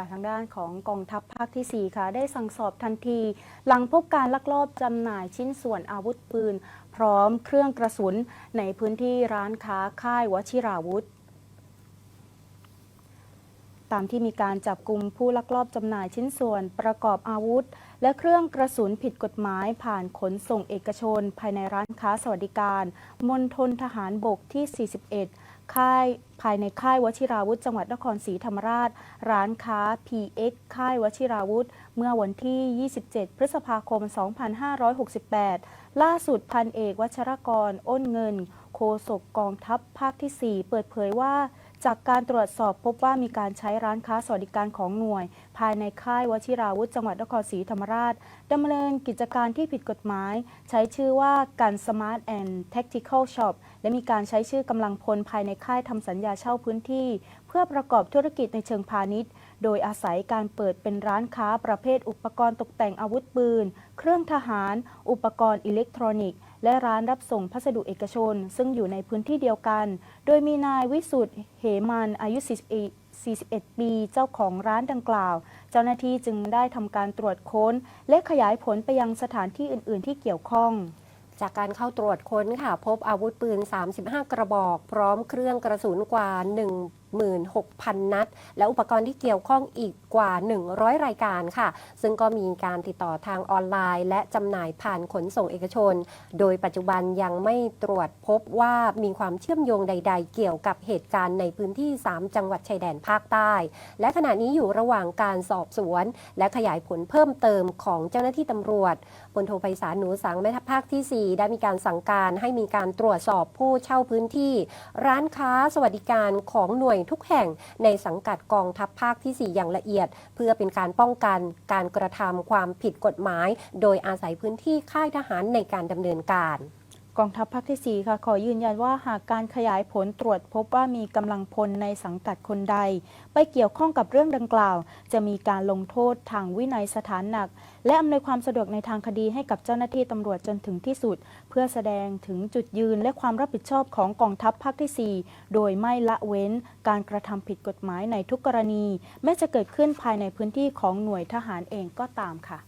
ค่ะทางด้านของกองทัพภาคที่ 4 ค่ะ ได้สั่งสอบทันที หลังพบการลักลอบจำหน่ายชิ้นส่วนอาวุธปืน พร้อมเครื่องกระสุน ในพื้นที่ร้านค้าค่าย วชิราวุธ ตามที่มีการจับกลุ่มผู้ลักลอบจำหน่ายชิ้นส่วน ประกอบอาวุธ และเครื่องกระสุนผิดกฎหมายผ่านขนส่งเอกชน ภายในร้านค้าสวัสดิการมณฑลทหารบกที่ 41 ค่ายภายในค่ายวชิราวุธจังหวัดนครศรีธรรมราช ร้านค้า PX ค่ายวชิราวุธ เมื่อวันที่ 27 พฤษภาคม 2568 ล่าสุดพันเอกวชรกร อ้นเงินโฆษกกองทัพภาคที่ 4 เปิดเผยว่า จากการตรวจสอบพบว่ามีการใช้ร้านค้าสวัสดิการของหน่วย ภายในค่ายวชิราวุธจังหวัดนครศรีธรรมราชดำเนินกิจการที่ผิดกฎหมาย ใช้ชื่อว่ากัน Smart and Tactical Shop และมีการใช้ชื่อกำลังพลภายในค่ายทำสัญญาเช่าพื้นที่ เพื่อประกอบธุรกิจในเชิงพาณิชย์ โดยอาศัยการเปิดเป็นร้านค้าประเภทอุปกรณ์ตกแต่งอาวุธปืน เครื่องทหาร อุปกรณ์อิเล็กทรอนิกส์ และร้านรับส่งพัสดุเอกชน ซึ่งอยู่ในพื้นที่เดียวกัน โดยมีนายวิสุทธ์เหมันอายุ 41 41 ปี เจ้าของร้านดังกล่าว เจ้าหน้าที่จึงได้ทำการตรวจค้น และขยายผลไปยังสถานที่อื่น ๆ ที่เกี่ยวข้อง จากการเข้าตรวจค้นค่ะ พบอาวุธปืน 35 กระบอก พร้อมเครื่องกระสุนกว่า 1 16,000 นัด และอุปกรณ์ที่เกี่ยวข้องอีกกว่า 100 รายการค่ะ ซึ่งก็มีการติดต่อทางออนไลน์ และจำหน่ายผ่านขนส่งเอกชน โดยปัจจุบันยังไม่ตรวจพบว่ามีความเชื่อมโยงใด ๆ เกี่ยวกับเหตุการณ์ในพื้นที่ 3 จังหวัดชายแดนภาคใต้ และขณะนี้อยู่ระหว่างการสอบสวน และขยายผลเพิ่มเติมของเจ้าหน้าที่ตำรวจพลโทไพศาลหนูสังแม่ทัพภาคที่ 4 ได้มีการสั่งการให้มีการตรวจสอบผู้เช่าพื้นที่ ร้านค้าสวัสดิการของหน่วยทุกแห่งในสังกัดกองทัพภาคที่ 4 อย่างละเอียด เพื่อเป็นการป้องกันการกระทำความผิดกฎหมาย โดยอาศัยพื้นที่ค่ายทหารในการดำเนินการ กองทัพภาคที่ 4 ค่ะ ขอยืนยันว่าหากการขยายผลตรวจพบว่ามีกำลังพลในสังกัดคนใด ไปเกี่ยวข้องกับเรื่องดังกล่าว จะมีการลงโทษทางวินัยสถานหนัก และอำนวยความสะดวกในทางคดีให้กับเจ้าหน้าที่ตำรวจจนถึงที่สุด เพื่อแสดงถึงจุดยืนและความรับผิดชอบของกองทัพภาคที่ 4 โดยไม่ละเว้นการกระทำผิดกฎหมายในทุกกรณี แม้จะเกิดขึ้นภายในพื้นที่ของหน่วยทหารเองก็ตามค่ะ